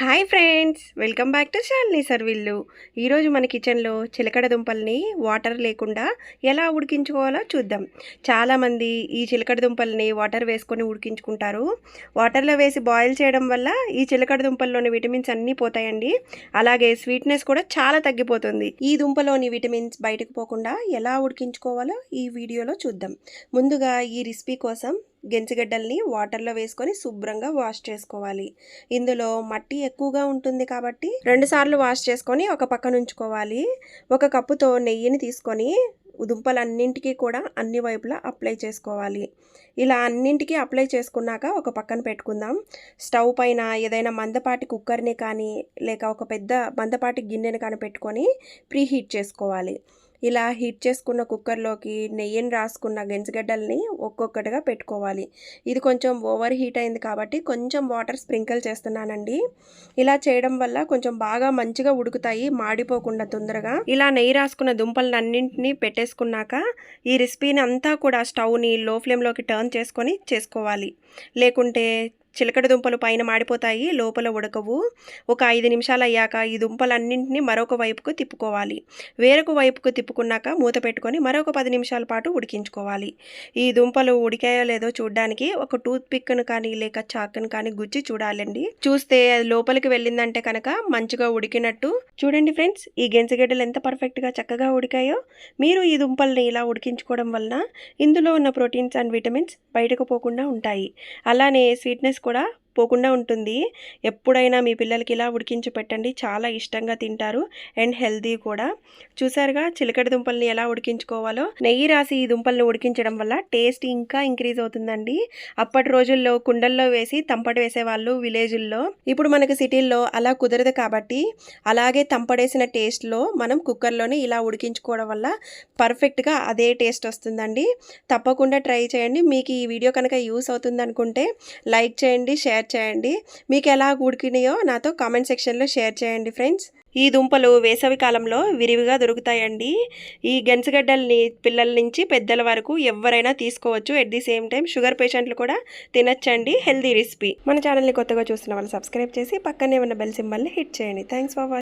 Hi friends welcome back to Shalini సర్విల్లు. ఈరోజు మన కిచెన్లో చిలకడ దుంపల్ని వాటర్ లేకుండా ఎలా ఉడికించుకోవాలో చూద్దాం. చాలామంది ఈ చిలకడ దుంపల్ని వాటర్ వేసుకొని ఉడికించుకుంటారు. వాటర్లో వేసి బాయిల్ చేయడం వల్ల ఈ చిలకడ దుంపల్లోని విటమిన్స్ అన్నీ పోతాయండి. అలాగే స్వీట్నెస్ కూడా చాలా తగ్గిపోతుంది. ఈ దుంపలోని విటమిన్స్ బయటకు పోకుండా ఎలా ఉడికించుకోవాలో ఈ వీడియోలో చూద్దాం. ముందుగా ఈ రెసిపీ కోసం గెంచిగడ్డల్ని వాటర్లో వేసుకొని శుభ్రంగా వాష్ చేసుకోవాలి. ఇందులో మట్టి ఎక్కువగా ఉంటుంది కాబట్టి రెండుసార్లు వాష్ చేసుకొని ఒక పక్కన ఉంచుకోవాలి. ఒక కప్పుతో నెయ్యిని తీసుకొని దుంపలన్నింటికి కూడా అన్ని వైపులా అప్లై చేసుకోవాలి. ఇలా అన్నింటికి అప్లై చేసుకున్నాక ఒక పక్కన పెట్టుకుందాం. స్టవ్ పైన ఏదైనా మందపాటి కుక్కర్ని కానీ లేక ఒక పెద్ద మందపాటి గిన్నెని కానీ పెట్టుకొని ప్రీ హీట్ చేసుకోవాలి. ఇలా హీట్ చేసుకున్న కుక్కర్లోకి నెయ్యిని రాసుకున్న గెంజిగడ్డల్ని ఒక్కొక్కటిగా పెట్టుకోవాలి. ఇది కొంచెం ఓవర్ హీట్ అయింది కాబట్టి కొంచెం వాటర్ స్ప్రింకిల్ చేస్తున్నానండి. ఇలా చేయడం వల్ల కొంచెం బాగా మంచిగా ఉడుకుతాయి మాడిపోకుండా తొందరగా. ఇలా నెయ్యి రాసుకున్న దుంపలను అన్నింటినీ పెట్టేసుకున్నాక ఈ రెసిపీని అంతా కూడా స్టవ్ని లో ఫ్లేమ్లోకి టర్న్ చేసుకొని చేసుకోవాలి. లేకుంటే చిలకడ దుంపలు పైన మాడిపోతాయి లోపల ఉడకవు. ఒక ఐదు నిమిషాలు అయ్యాక ఈ దుంపలన్నింటినీ మరొక వైపుకు తిప్పుకోవాలి. వేరొక వైపుకు తిప్పుకున్నాక మూత పెట్టుకొని మరొక పది నిమిషాల పాటు ఉడికించుకోవాలి. ఈ దుంపలు ఉడికాయో లేదో చూడడానికి ఒక టూత్ పిక్ను కానీ లేక చాక్ను కానీ గుచ్చి చూడాలండి. చూస్తే అది లోపలికి వెళ్ళిందంటే కనుక మంచిగా ఉడికినట్టు. చూడండి ఫ్రెండ్స్ ఈ గెంజగడ్డలు ఎంత పర్ఫెక్ట్గా చక్కగా ఉడికాయో. మీరు ఈ దుంపల్ని ఇలా ఉడికించుకోవడం వలన ఇందులో ఉన్న ప్రోటీన్స్ అండ్ విటమిన్స్ బయటకు పోకుండా ఉంటాయి. అలానే స్వీట్నెస్ కూడా పోకుండా ఉంటుంది. ఎప్పుడైనా మీ పిల్లలకి ఇలా ఉడికించి పెట్టండి. చాలా ఇష్టంగా తింటారు అండ్ హెల్దీ కూడా. చూసారుగా చిలకడ దుంపల్ని ఎలా ఉడికించుకోవాలో? నెయ్యి రాసి ఈ దుంపల్ని ఉడికించడం వల్ల టేస్ట్ ఇంకా ఇంక్రీజ్ అవుతుందండి. అప్పటి రోజుల్లో కుండల్లో వేసి తంపటి వేసేవాళ్ళు విలేజుల్లో. ఇప్పుడు మనకి సిటీల్లో అలా కుదరదు కాబట్టి అలాగే తంపడేసిన టేస్ట్లో మనం కుక్కర్లోనే ఇలా ఉడికించుకోవడం వల్ల పర్ఫెక్ట్గా అదే టేస్ట్ వస్తుందండి. తప్పకుండా ట్రై చేయండి. మీకు ఈ వీడియో కనుక యూస్ అవుతుంది అనుకుంటే లైక్ చేయండి షేర్ చేయండి. మీకు ఎలా ఉడికినాయో నాతో కామెంట్ సెక్షన్లో షేర్ చేయండి ఫ్రెండ్స్ ఈ దుంపలు వేసవి కాలంలో విరివిగా దొరుకుతాయండి. ఈ గెన్సగడ్డల్ని పిల్లల నుంచి పెద్దల వరకు ఎవరైనా తీసుకోవచ్చు. At the same time sugar పేషెంట్లు కూడా తినచ్చండి. హెల్దీ రెసిపీ మన ఛానల్ని కొత్తగా చూస్తున్న వాళ్ళు సబ్స్క్రైబ్ చేసి పక్కనే ఉన్న బెల్ సింబల్ని హిట్ చేయండి. Thanks for watching